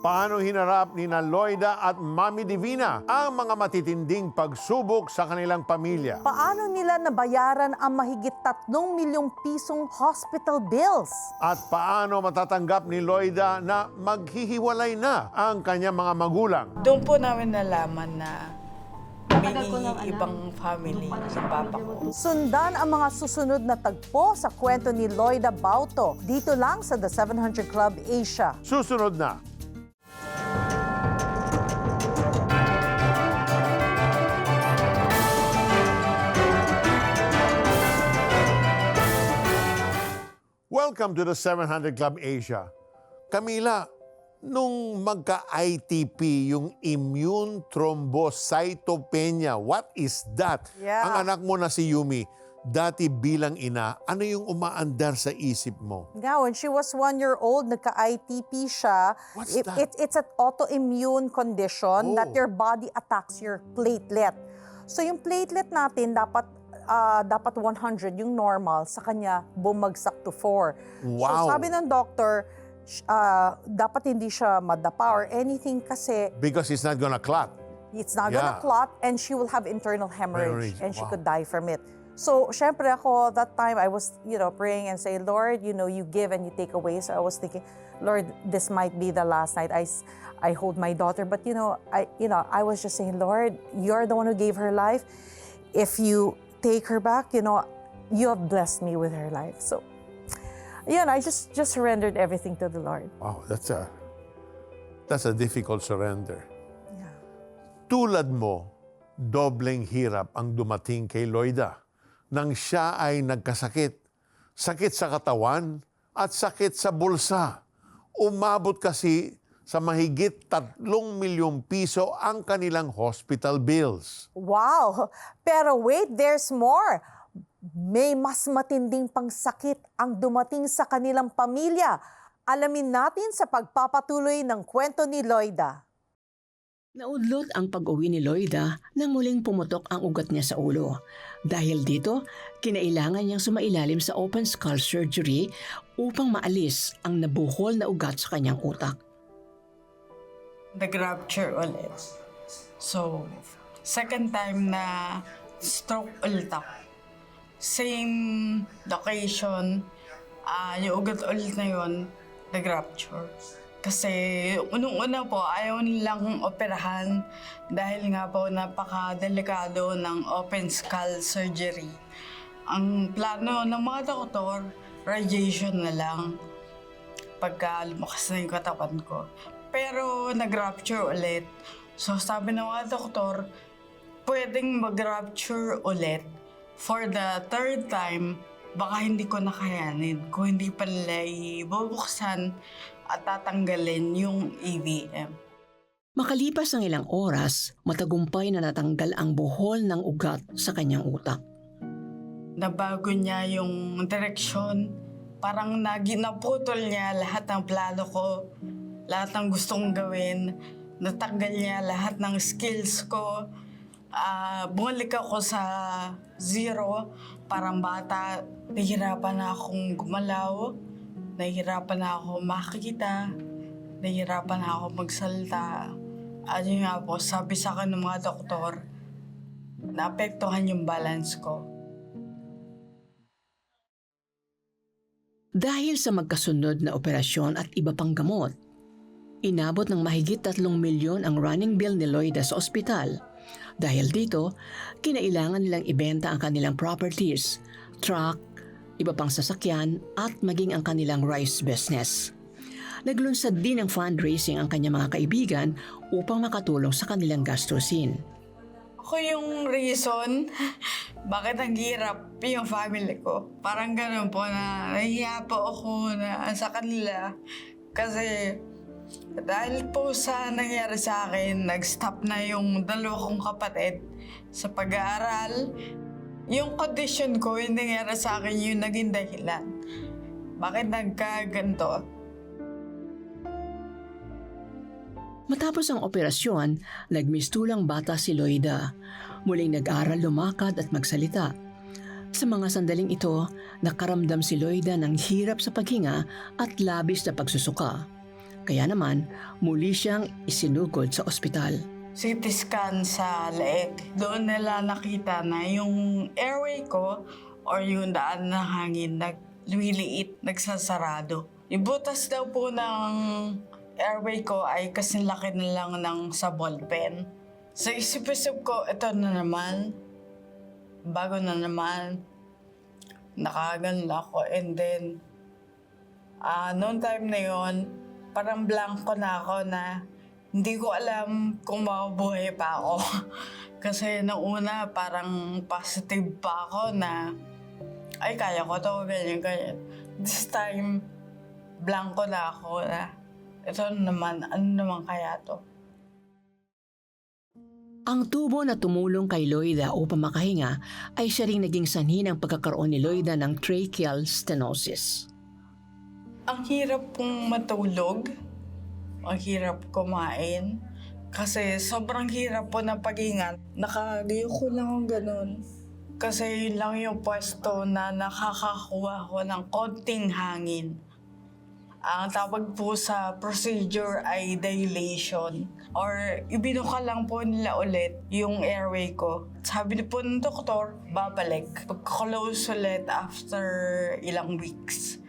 Paano hinarap ni na Loida at Mami Divina ang mga matitinding pagsubok sa kanilang pamilya? Paano nila nabayaran ang mahigit 3 milyong pisong hospital bills? At paano matatanggap ni Loida na maghihiwalay na ang kanyang mga magulang? Doon po namin nalaman na may ibang family sa papa ko. Sundan ang mga susunod na tagpo sa kwento ni Loida Bauto dito lang sa The 700 Club Asia. Susunod na. Welcome to the 700 Club Asia. Camila, nung magka-ITP, yung immune thrombocytopenia, what is that? Yeah. Ang anak mo na si Yumi, dati bilang ina, ano yung umaandar sa isip mo? Nga, when she was one year old, nagka-ITP siya. What's It- that? it- it's an autoimmune condition Oh. that your body attacks your platelet. So yung platelet natin dapat ah, dapat 100 yung normal, sa kanya bumagsak to 4. Wow. So sabi ng doctor, sh- ah, dapat hindi siya madapa or anything kasi Because it's not gonna clot. It's not Yeah. gonna clot and she will have internal hemorrhage Hemorrhage, and she wow. could die from it. So, syempre ako, that time, I was, you know, praying and say, Lord, you know, you give and you take away. So I was thinking, Lord, this might be the last night I, I hold my daughter. But, you know, I, you know, I was just saying, Lord, you're the one who gave her life. If you take her back, you know, you have blessed me with her life. So, yun, I just, just surrendered everything to the Lord. Wow, that's a that's a difficult surrender. Yeah. Tulad mo, dobleng hirap ang dumating kay Loida nang siya ay nagkasakit. Sakit sa katawan at sakit sa bulsa. Umabot kasi sa mahigit tatlong milyong piso ang kanilang hospital bills. Wow! Pero wait, there's more. May mas matinding pangsakit ang dumating sa kanilang pamilya. Alamin natin sa pagpapatuloy ng kwento ni Loida. Naudlot ang pag-uwi ni Loida nang muling pumutok ang ugat niya sa ulo. Dahil dito, kinailangan niyang sumailalim sa open skull surgery upang maalis ang nabuhol na ugat sa kanyang utak. Nag-rupture ulit. So, second time na stroke ulit ako. Same location, ah yung ugat ulit na yun, nag-rupture. Kasi unang-una po, ayaw nilang operahan dahil nga po napaka-delikado ng open skull surgery. Ang plano ng mga doktor, radiation na lang pagka lumakas na yung katawan ko. Pero nag-rupture ulit. So sabi ng mga doktor, pwedeng mag-rupture ulit for the third time, baka hindi ko nakayanin kung hindi pa nila ibubuksan at tatanggalin yung EVM. Makalipas ng ilang oras, matagumpay na natanggal ang buhol ng ugat sa kanyang utak. Nabago niya yung direksyon. Parang nagi, naputol niya lahat ng plano ko, lahat ng gustong gawin. Natanggal niya lahat ng skills ko. Ah, bumalik ako sa zero. Parang bata, nahihirapan na akong gumalaw. Nahihirapan na ako makikita. Nahihirapan na ako magsalita. Yun nga po, sabi sa akin ng mga doktor, naapektuhan yung balance ko. Dahil sa magkasunod na operasyon at iba pang gamot, inabot ng mahigit tatlong milyon ang running bill ni Loida sa ospital. Dahil dito, kinailangan nilang ibenta ang kanilang properties, truck, iba pang sasakyan at maging ang kanilang rice business. Naglunsad din ng fundraising ang kanyang mga kaibigan upang makatulong sa kanilang gastusin. Ako yung reason bakit ang hirap yung family ko. Parang ganun po na nahihiya po ako na sa kanila. Kasi dahil po sa nangyari sa akin, nag-stop na yung dalawa kong kapatid sa pag-aaral. Yung condition ko, yung nangyari sa akin, yung naging dahilan. Bakit nagkaganto? Matapos ang operasyon, nagmistulang bata si Loida. Muling nag-aral lumakad at magsalita. Sa mga sandaling ito, nakaramdam si Loida ng hirap sa paghinga at labis na pagsusuka. Kaya naman, muli siyang isinugod sa ospital. CT scan sa leeg. Doon nila nakita na yung airway ko or yung daan ng hangin nagliliit, nagsasarado. Yung butas daw po ng airway ko ay kasing laki na lang ng sa ballpen. Sa isip-isip ko, ito na naman. Bago na naman. Nakaganla ako and then Ah, noong time na yon, parang blanco na ako na hindi ko alam kung mabubuhay pa ako. Kasi nung una, parang positive pa ako na, ay, kaya ko to, ganyan, ganyan. This time, blanco na ako na, ito naman, ano naman kaya to? Ang tubo na tumulong kay Loida upang makahinga ay siya ring naging sanhi ng pagkakaroon ni Loida ng tracheal stenosis. Ang hirap pong matulog. Ang hirap kumain. Kasi sobrang hirap po ng paghinga. Nakagayo ko lang ang ganun. Kasi yun lang yung pwesto na nakakakuha ko ng konting hangin. Ang tawag po sa procedure ay dilation. Or ibinuka lang po nila ulit yung airway ko. Sabi po ng doktor, babalik. Pag-close ulit after ilang weeks.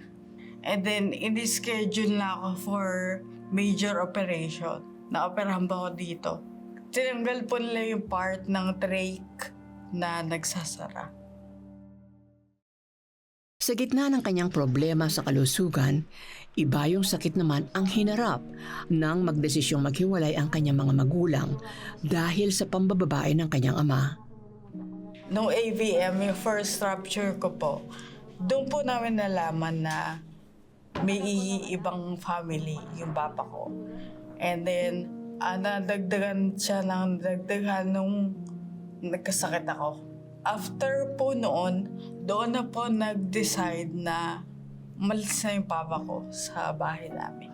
And then, in-schedule na ako for major operation. Naoperahan ba ako dito? Tinanggal po nila yung part ng trach na nagsasara. Sa gitna ng kanyang problema sa kalusugan, iba yung sakit naman ang hinarap nang magdesisyong maghiwalay ang kanyang mga magulang dahil sa pambababae ng kanyang ama. Nung AVM, yung first rupture ko po, doon po namin nalaman na may ibang family yung papa ko. And then, ah, nadagdagan siya ng dagdagan nung nagkasakit ako. After po noon, doon na po nag-decide na malis na yung papa ko sa bahay namin.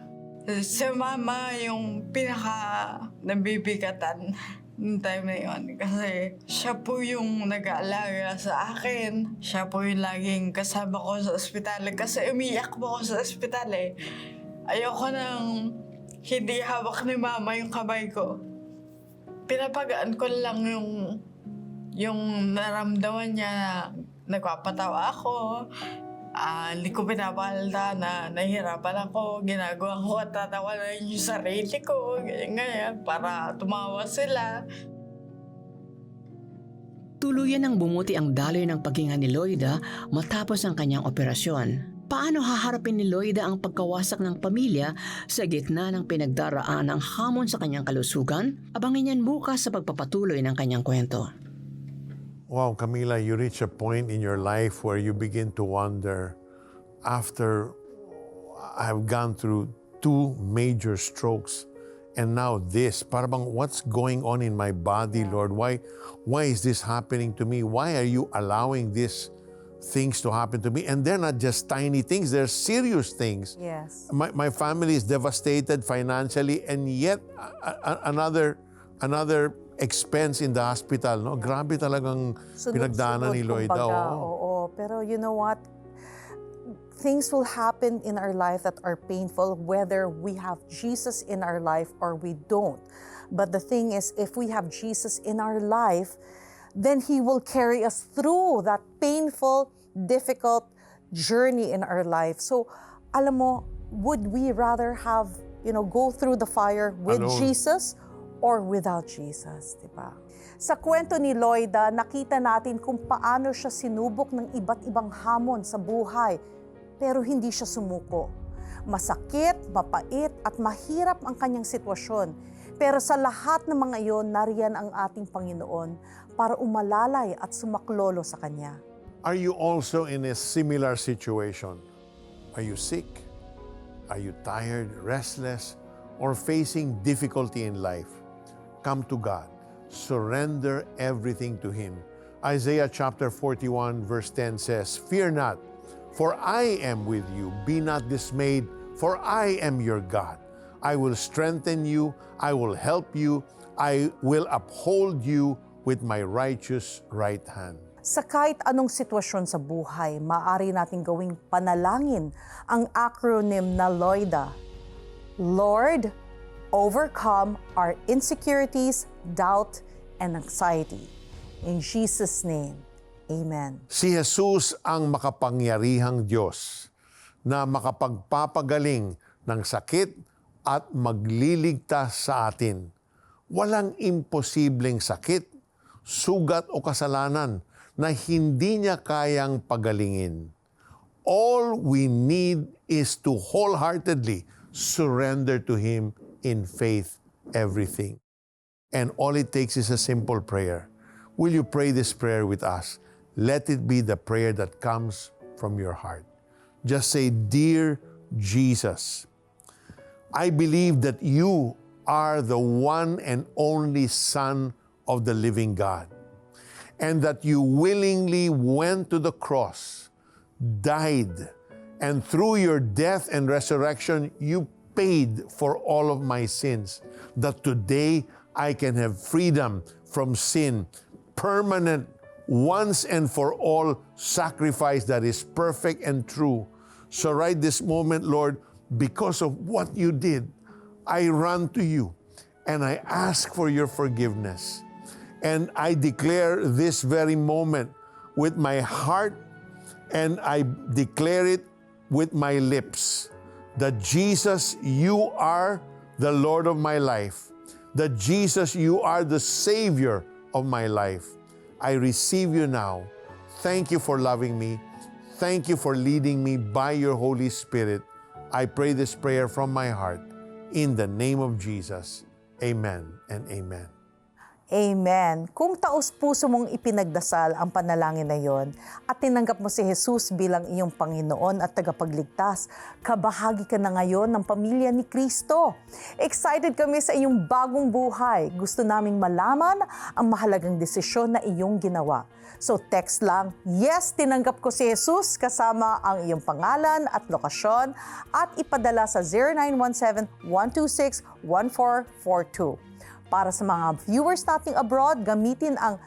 Si mama yung pinaka nabibigatan ng time na yun. Kasi siya po yung nag-aalaga sa akin. Siya po yung laging kasama ko sa ospital. Kasi umiyak po ako sa ospital eh. Ayoko nang hindi hawak ni mama yung kamay ko. Pinapagaan ko lang yung yung naramdaman niya na nagpapatawa ako. Ah, hindi ko pinapalda na nahihirapan ako. Ginagawa ko at tatawa na yung sarili ko. Ganyan, ganyan. Para tumawa sila. Tuluyan ng bumuti ang daloy ng paghinga ni Loida matapos ang kanyang operasyon. Paano haharapin ni Loida ang pagkawasak ng pamilya sa gitna ng pinagdaraan ng hamon sa kanyang kalusugan? Abangin yan bukas sa pagpapatuloy ng kanyang kwento. Wow, Camila, you reach a point in your life where you begin to wonder after I've gone through two major strokes and now this. Parang what's going on in my body, Lord? Why why is this happening to me? Why are you allowing these things to happen to me? And they're not just tiny things, they're serious things. Yes. My, my family is devastated financially and yet a- a- another another expense in the hospital, no? Grabe talagang pinagdaanan ni Lloyda. kumbaga, oo. oo. Pero you know what? Things will happen in our life that are painful whether we have Jesus in our life or we don't. But the thing is, if we have Jesus in our life, then He will carry us through that painful, difficult journey in our life. So, alam mo, would we rather have, you know, go through the fire with Alone. Jesus or without Jesus, di ba? Sa kwento ni Loida, nakita natin kung paano siya sinubok ng iba't ibang hamon sa buhay, pero hindi siya sumuko. Masakit, mapait at mahirap ang kanyang sitwasyon. Pero sa lahat ng mga iyon, nariyan ang ating Panginoon para umalalay at sumaklolo sa Kanya. Are you also in a similar situation? Are you sick? Are you tired, restless, or facing difficulty in life? Come to God. Surrender everything to Him. Isaiah chapter 41, verse 10 says, Fear not, for I am with you. Be not dismayed, for I am your God. I will strengthen you, I will help you, I will uphold you with my righteous right hand. Sa kahit anong sitwasyon sa buhay, maaari nating gawing panalangin ang acronym na LOIDA. Lord, overcome our insecurities, doubt, and anxiety. In Jesus' name, amen. Si Jesus ang makapangyarihang Diyos na makapagpapagaling ng sakit at magliligtas sa atin. Walang imposibleng sakit, sugat o kasalanan na hindi niya kayang pagalingin. All we need is to wholeheartedly surrender to Him in faith everything. And all it takes is a simple prayer. Will you pray this prayer with us? Let it be the prayer that comes from your heart. Just say, Dear Jesus, I believe that you are the one and only Son of the living God, and that you willingly went to the cross, died, and through your death and resurrection, you paid for all of my sins, that today I can have freedom from sin, permanent, once and for all sacrifice that is perfect and true. So, right this moment, Lord, because of what you did, I run to you and I ask for your forgiveness. And I declare this very moment with my heart and I declare it with my lips that Jesus, you are the Lord of my life. That Jesus, you are the Savior of my life. I receive you now. Thank you for loving me. Thank you for leading me by your Holy Spirit. I pray this prayer from my heart. In the name of Jesus. Amen and amen. Amen. Kung taos puso mong ipinagdasal ang panalangin na yon at tinanggap mo si Jesus bilang iyong Panginoon at tagapagligtas, kabahagi ka na ngayon ng pamilya ni Kristo. Excited kami sa iyong bagong buhay. Gusto naming malaman ang mahalagang desisyon na iyong ginawa. So text lang, yes, tinanggap ko si Jesus kasama ang iyong pangalan at lokasyon at ipadala sa 0917-126-1442. Para sa mga viewers nating abroad, gamitin ang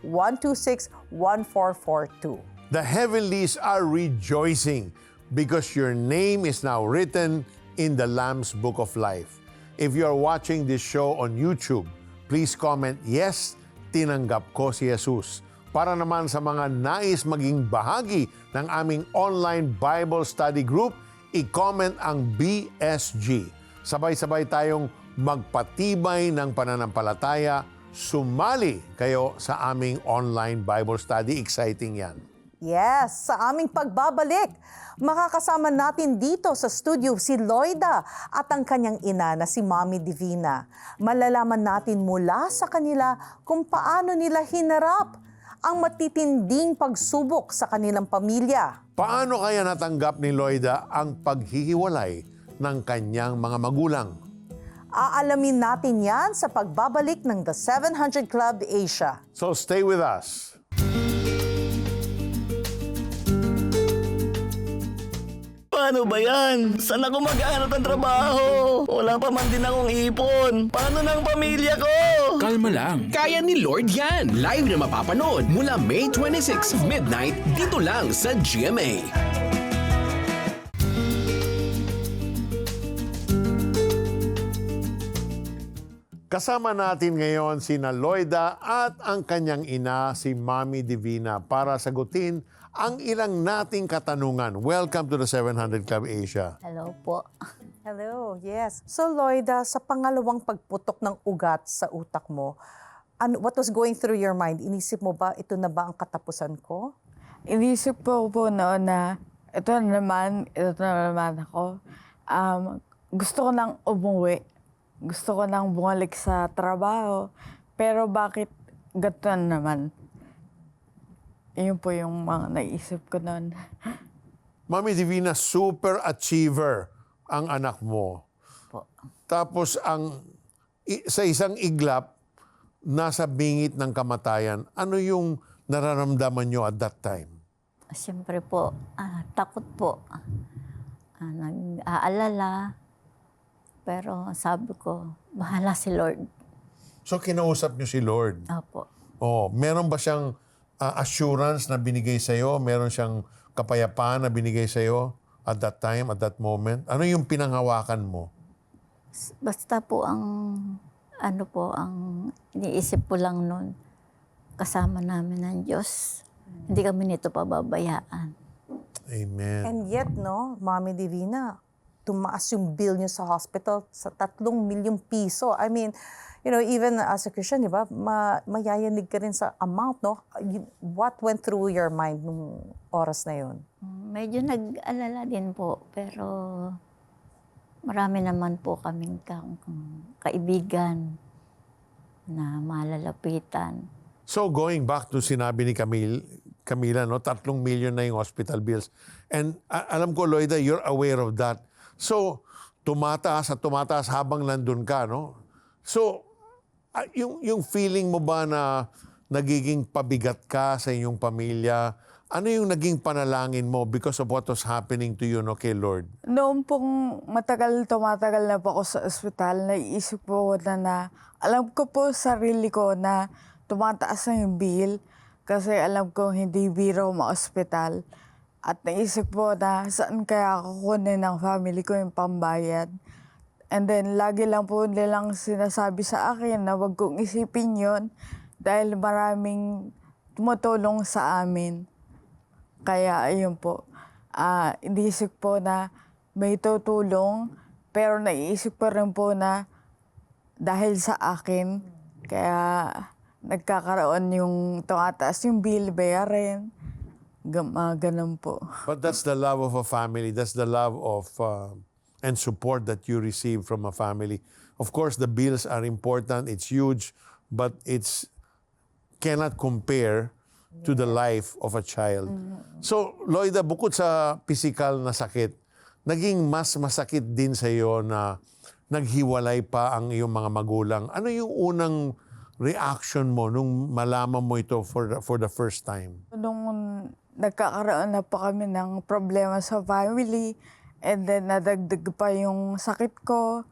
0917-126-1442. The heavenlies are rejoicing because your name is now written in the Lamb's Book of Life. If you are watching this show on YouTube, please comment, Yes, tinanggap ko si Jesus. Para naman sa mga nais maging bahagi ng aming online Bible study group, i-comment ang BSG. Sabay-sabay tayong magpatibay ng pananampalataya, sumali kayo sa aming online Bible study. Exciting yan. Yes, sa aming pagbabalik, makakasama natin dito sa studio si Loida at ang kanyang ina na si Mami Divina. Malalaman natin mula sa kanila kung paano nila hinarap ang matitinding pagsubok sa kanilang pamilya. Paano kaya natanggap ni Loida ang paghihiwalay ng kanyang mga magulang? Aalamin natin yan sa pagbabalik ng The 700 Club Asia. So stay with us. Paano ba yan? Saan ako maghahanap ng trabaho? Wala pa man din akong ipon. Paano ng pamilya ko? Kalma lang. Kaya ni Lord yan. Live na mapapanood mula May 26, midnight, dito lang sa GMA. Kasama natin ngayon si Loida at ang kanyang ina si Mami Divina para sagutin ang ilang nating katanungan. Welcome to the 700 Club Asia. Hello po. Hello, yes. So Loida, sa pangalawang pagputok ng ugat sa utak mo, ano, what was going through your mind? Inisip mo ba, ito na ba ang katapusan ko? Inisip po po noon na ito na naman, ito na naman ako. Um, gusto ko nang umuwi. Gusto ko nang bumalik sa trabaho. Pero bakit gato na naman? Yun po yung mga naisip ko noon. Mami Divina, super achiever ang anak mo. Po. Tapos ang sa isang iglap, nasa bingit ng kamatayan. Ano yung nararamdaman nyo at that time? Siyempre po, ah, takot po. Ah, nag-aalala. Pero sabi ko, bahala si Lord. So kinausap nyo si Lord. Opo. Oh, meron ba siyang ah, assurance na binigay sa iyo? Meron siyang kapayapaan na binigay sa iyo? at that time, at that moment? Ano yung pinanghawakan mo? Basta po ang, ano po, ang iniisip ko lang nun, kasama namin ng Diyos. Hindi kami nito pababayaan. Amen. And yet, no, Mommy Divina, tumaas yung bill niyo sa hospital sa tatlong milyong piso. I mean, you know, even as a Christian, di ba, ma mayayanig ka rin sa amount, no? What went through your mind nung oras na yun? Medyo nag-alala din po, pero marami naman po kaming ka- kaibigan na malalapitan. So going back to sinabi ni Camille, Camila, no, tatlong million na yung hospital bills. And a- alam ko, Loida, you're aware of that. So, tumataas at tumataas habang nandun ka, no? So, ah, yung, yung feeling mo ba na nagiging pabigat ka sa inyong pamilya, ano yung naging panalangin mo because of what was happening to you, no, kay Lord? Noong pong matagal, tumatagal na po ako sa ospital, naiisip po na na, alam ko po sarili ko na tumataas na yung bill kasi alam ko hindi biro ma-ospital. At naisip po na saan kaya kukunin ng family ko yung pambayad. And then, lagi lang po nilang sinasabi sa akin na wag kong isipin yon dahil maraming tumutulong sa amin. Kaya ayun po, ah iniisip po na may tutulong, pero naiisip ko rin po na dahil sa akin, kaya nagkakaroon yung tumataas yung bill, bayarin, Gam- ah, ganun po. But that's the love of a family. That's the love of uh, and support that you receive from a family. Of course, the bills are important. It's huge, but it's cannot compare to the life of a child. So, Loida, bukod sa physical na sakit, naging mas masakit din sa iyo na naghiwalay pa ang iyong mga magulang. Ano yung unang reaction mo nung malaman mo ito for the, for the first time? Nung nagkakaroon na pa kami ng problema sa family, and then nadagdag pa yung sakit ko,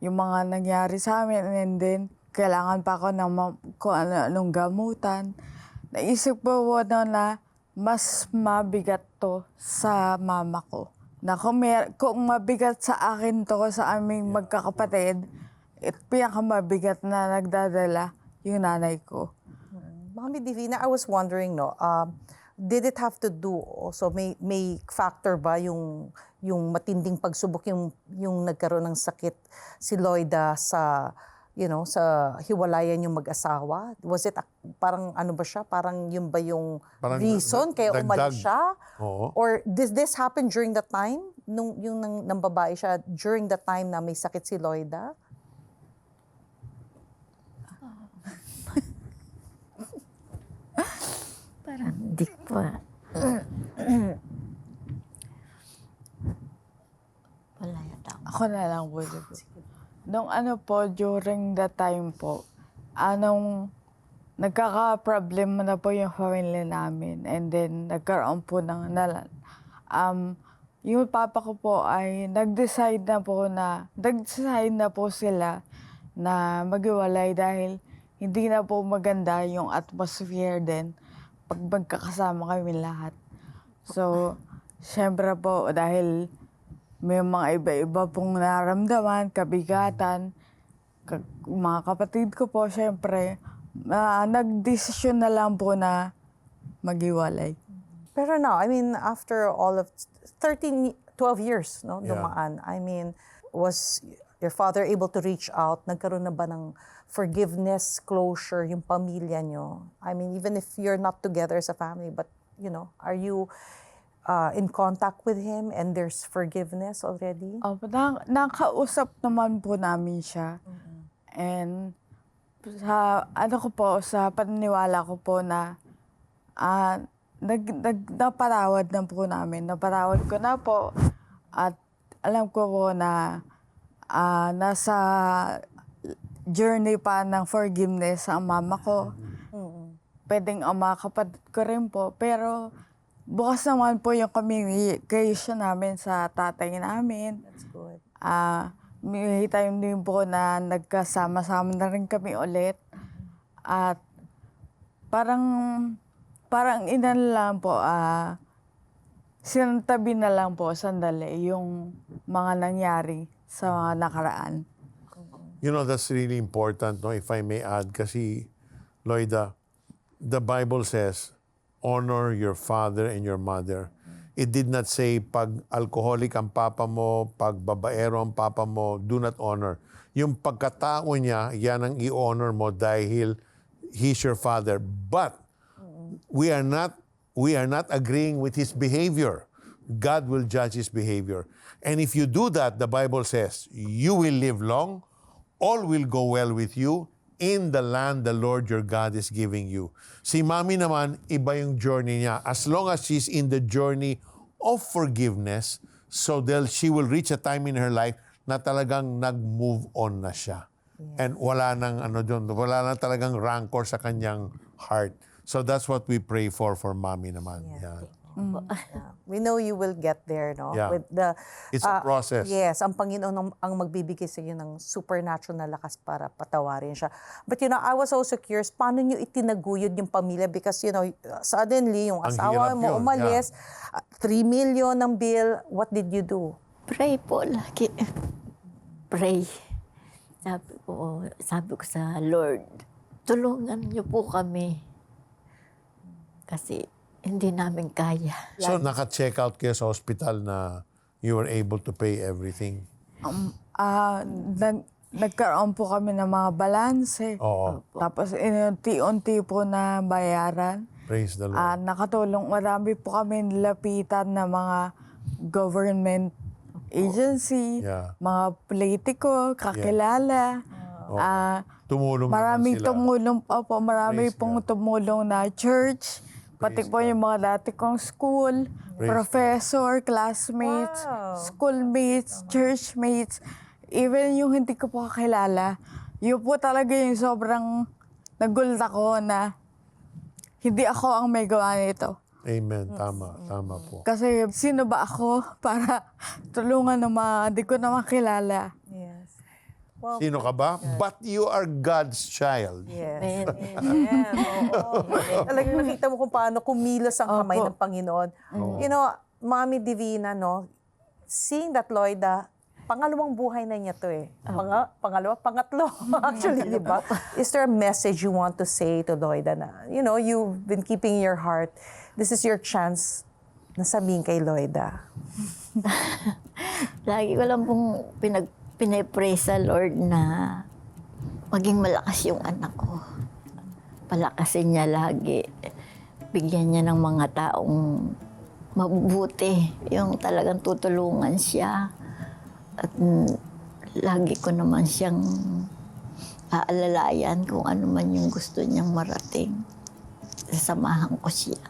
yung mga nangyari sa amin, and then kailangan pa ako ng kung ano, anong gamutan. Naisip ko po na, na mas mabigat to sa mama ko. Na kung, mer- kung mabigat sa akin to, sa aming magkakapatid, it pinakamabigat na nagdadala yung nanay ko. Mommy Divina, I was wondering, no, um, did it have to do also, may, may factor ba yung, yung matinding pagsubok, yung, yung nagkaroon ng sakit si Loida sa, you know, sa hiwalayan yung mag-asawa? Was it, a- parang ano ba siya? Parang yun ba yung Parang reason na- kaya umalis siya? Oo. Or did this happen during the time? Nung, yung nang, nang babae siya, during the time na may sakit si Loida? Parang di ko pa. Wala yata ako. Ako na lang po. po. Nung ano po, during that time po, anong nagkaka-problem na po yung family namin. And then, nagkaroon po ng nala, um, yung papa ko po ay nag-decide na po na, nag-decide na po sila na maghiwalay dahil hindi na po maganda yung atmosphere din pag magkakasama kami lahat. So, syempre po, dahil may mga iba-iba pong naramdaman, kabigatan, ka- mga kapatid ko po, syempre, uh, nagdesisyon na lang po na maghiwalay. Pero now, I mean, after all of 13, 12 years, no, Yeah. dumaan, I mean, was your father able to reach out? Nagkaroon na ba ng forgiveness, closure, yung pamilya nyo? I mean, even if you're not together as a family, but, you know, are you uh, in contact with him and there's forgiveness already? Opo, na, nakausap naman po namin siya. And sa ano ko po, sa paniniwala ko po na ah, nag, nag, napatawad na po namin. Napatawad ko na po. At alam ko po na ah, nasa journey pa ng forgiveness ang mama ko. Pwedeng ang mga kapatid ko rin po. Pero bukas naman po yung communication namin sa tatay namin. That's good. Ah, may time din po na nagkasama-sama na rin kami ulit. At parang parang inan lang po ah sinantabi na lang po sandali yung mga nangyari sa mga nakaraan. You know, that's really important, no? if I may add, kasi, Loida, the Bible says, honor your father and your mother. It did not say, pag alcoholic ang papa mo, pag babaero ang papa mo, do not honor. Yung pagkatao niya, yan ang i-honor mo dahil he's your father. But, we are not we are not agreeing with his behavior. God will judge his behavior. And if you do that, the Bible says, you will live long, all will go well with you in the land the Lord your God is giving you. Si Mami naman, iba yung journey niya. As long as she's in the journey of forgiveness, so that she will reach a time in her life na talagang nag-move on na siya. And wala nang ano doon, wala na talagang rancor sa kanyang heart. So that's what we pray for for Mami naman. Yeah. We know you will get there, no? Yeah. With the It's a ah, process. Yes, ang Panginoon ang, ang magbibigay sa iyo ng supernatural na lakas para patawarin siya. But you know, I was also curious, paano niyo itinaguyod yung pamilya? Because you know, suddenly yung Ang asawa mo yun, umalis, 3 million ng bill, what did you do? Pray po lagi. Pray. Sabi ko, sabi ko sa Lord, tulungan niyo po kami. Kasi hindi namin kaya. So naka-check out kayo sa hospital na you were able to pay everything. Ah, nag, nagkaroon po kami ng mga balanse. Oo. Tapos inunti-unti po na bayaran. Praise the Lord. Ah, nakatulong, marami po kami nilapitan ng mga government agency, Yeah. mga politiko, kakilala. Ah, Tumulong naman maraming sila. tumulong pa po, marami Praise pong God. tumulong na church, pati po yung mga dati kong school, Praise professor, classmates, Wow. schoolmates, churchmates, even yung hindi ko po kakilala, yun po talaga yung sobrang nagulat ako na hindi ako ang may gawa nito. Amen. Tama. Tama po. Kasi sino ba ako para tulungan ng mga di ko naman kilala? Well, Sino ka ba? But you are God's child. Yes. Amen. Oo. Talagang nakita mo kung paano kumilos ang kamay ng Panginoon. You know, Mami Divina, no, seeing that Loida, pangalawang buhay na niya to eh. Panga, pangalawa, pangatlo actually, di ba? Is there a message you want to say to Loida na, you know, you've been keeping your heart. This is your chance na sabihin kay Loida. Lagi ko lang pong pinag, pinipray sa Lord na maging malakas yung anak ko. Palakasin niya lagi. Bigyan niya ng mga taong mabubuti. Yung talagang tutulungan siya. At lagi ko naman siyang aalalayan kung ano man yung gusto niyang marating. Sasamahan ko siya.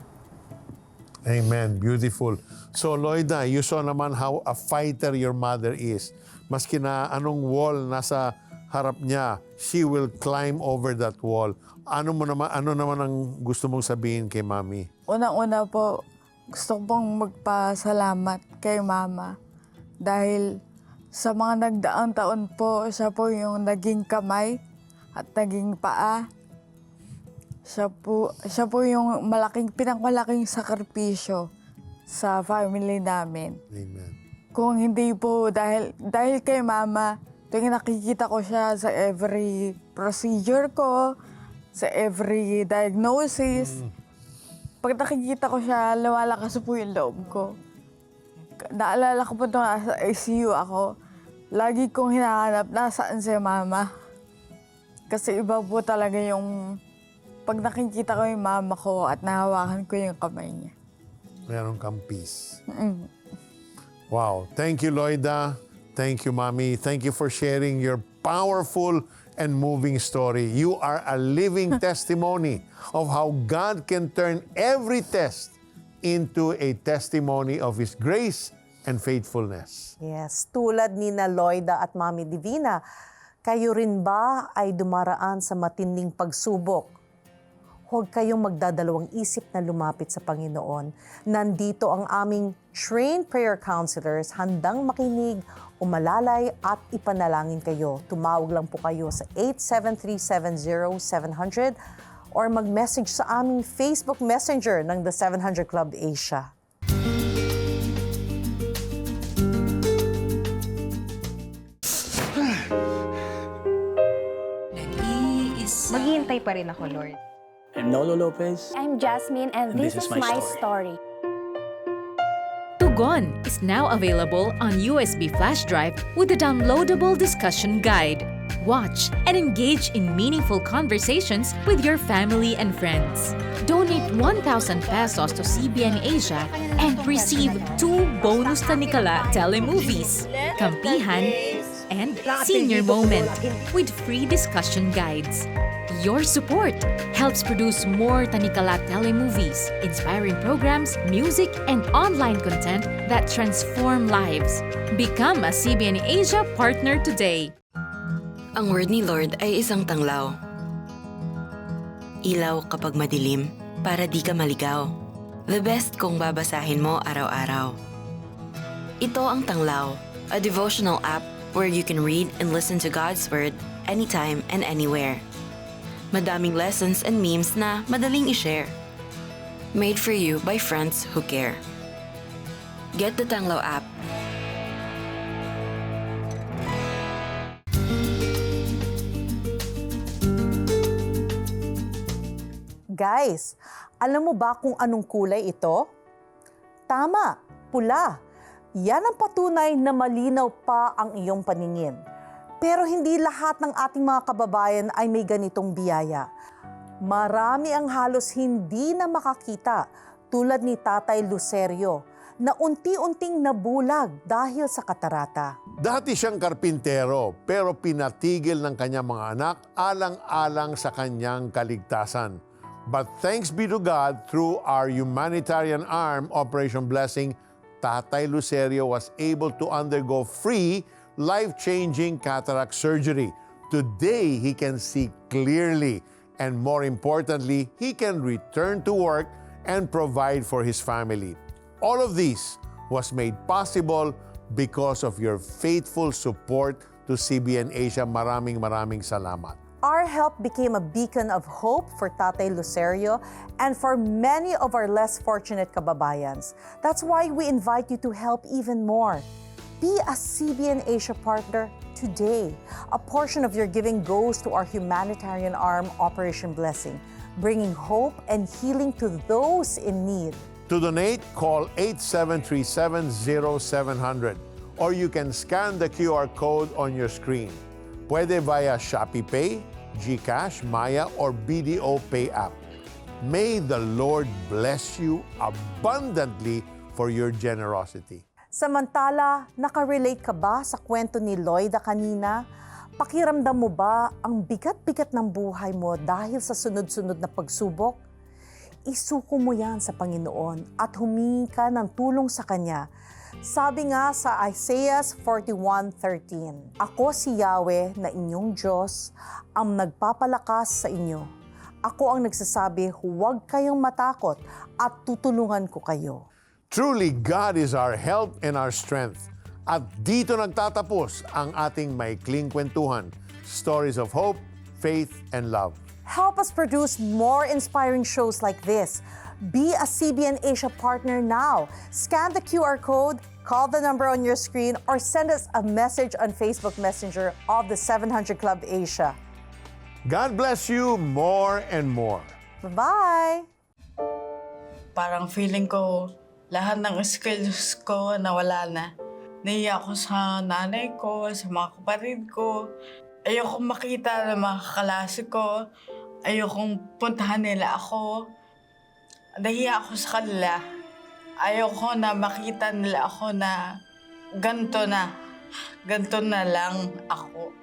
Amen. Beautiful. So, Loida, you saw naman how a fighter your mother is. Maski na anong wall nasa harap niya, she will climb over that wall. Ano mo naman ano naman ang gusto mong sabihin kay Mami? Unang-una po, gusto ko pong magpasalamat kay Mama dahil sa mga nagdaang taon po, siya po yung naging kamay at naging paa. Siya po, siya po yung malaking, pinakmalaking sakripisyo sa family namin. Amen. Kung hindi po dahil dahil kay mama, tuwing nakikita ko siya sa every procedure ko, sa every diagnosis, pag nakikita ko siya, lumalakas po yung loob ko. Naalala ko po nung nasa ICU ako, lagi kong hinahanap nasaan si mama. Kasi iba po talaga yung pag nakikita ko yung mama ko at nahawakan ko yung kamay niya. Meron kang peace. Mm. Wow. Thank you, Loida. Thank you, Mommy. Thank you for sharing your powerful and moving story. You are a living testimony of how God can turn every test into a testimony of His grace and faithfulness. Yes, tulad ni na Loida at Mami Divina, kayo rin ba ay dumaraan sa matinding pagsubok? huwag kayong magdadalawang isip na lumapit sa Panginoon. Nandito ang aming trained prayer counselors handang makinig, umalalay at ipanalangin kayo. Tumawag lang po kayo sa 87370-700 or mag-message sa aming Facebook Messenger ng The 700 Club Asia. Maghihintay pa rin ako, Lord. I'm Nolo Lopez. I'm Jasmine, and, this, is, my, story. Tugon is now available on USB flash drive with a downloadable discussion guide. Watch and engage in meaningful conversations with your family and friends. Donate 1,000 pesos to CBN Asia and receive two bonus Tanikala telemovies, Kampihan and Senior Moment with free discussion guides. Your support helps produce more Tanikala telemovies, inspiring programs, music, and online content that transform lives. Become a CBN Asia partner today. Ang word ni Lord ay isang tanglaw. Ilaw kapag madilim para di ka maligaw. The best kung babasahin mo araw-araw. Ito ang Tanglaw, a devotional app where you can read and listen to God's Word anytime and anywhere. Madaming lessons and memes na madaling i-share. Made for you by friends who care. Get the Tanglaw app Guys, alam mo ba kung anong kulay ito? Tama, pula. Yan ang patunay na malinaw pa ang iyong paningin. Pero hindi lahat ng ating mga kababayan ay may ganitong biyaya. Marami ang halos hindi na makakita tulad ni Tatay Lucerio na unti-unting nabulag dahil sa katarata. Dati siyang karpintero pero pinatigil ng kanyang mga anak alang-alang sa kanyang kaligtasan. But thanks be to God, through our humanitarian arm, Operation Blessing, Tatay Lucerio was able to undergo free, life-changing cataract surgery. Today, he can see clearly. And more importantly, he can return to work and provide for his family. All of this was made possible because of your faithful support to CBN Asia. Maraming maraming salamat. Our help became a beacon of hope for Tatay Lucerio and for many of our less fortunate kababayans. That's why we invite you to help even more. Be a CBN Asia partner today. A portion of your giving goes to our humanitarian arm, Operation Blessing, bringing hope and healing to those in need. To donate, call 8737-0700 or you can scan the QR code on your screen. Pwede via Shopee Pay, GCash, Maya, or BDO Pay app. May the Lord bless you abundantly for your generosity. Samantala, nakarelate ka ba sa kwento ni Lloyda kanina? Pakiramdam mo ba ang bigat-bigat ng buhay mo dahil sa sunod-sunod na pagsubok? Isuko mo yan sa Panginoon at humingi ka ng tulong sa Kanya. Sabi nga sa Isaiah 41.13, Ako si Yahweh na inyong Diyos, ang nagpapalakas sa inyo. Ako ang nagsasabi, huwag kayong matakot at tutulungan ko kayo. Truly, God is our help and our strength. At dito nagtatapos ang ating maikling kwentuhan. Stories of hope, faith, and love. Help us produce more inspiring shows like this. Be a CBN Asia partner now. Scan the QR code, call the number on your screen, or send us a message on Facebook Messenger of the 700 Club Asia. God bless you more and more. Bye-bye! Parang feeling ko, lahat ng skills ko nawala na. Naiya ako sa nanay ko, sa mga kapatid ko. Ayoko makita ng mga kaklase ko. Ayokong puntahan nila ako. Nahiya ako sa kanila. Ayoko na makita nila ako na ganto na. Ganto na lang ako.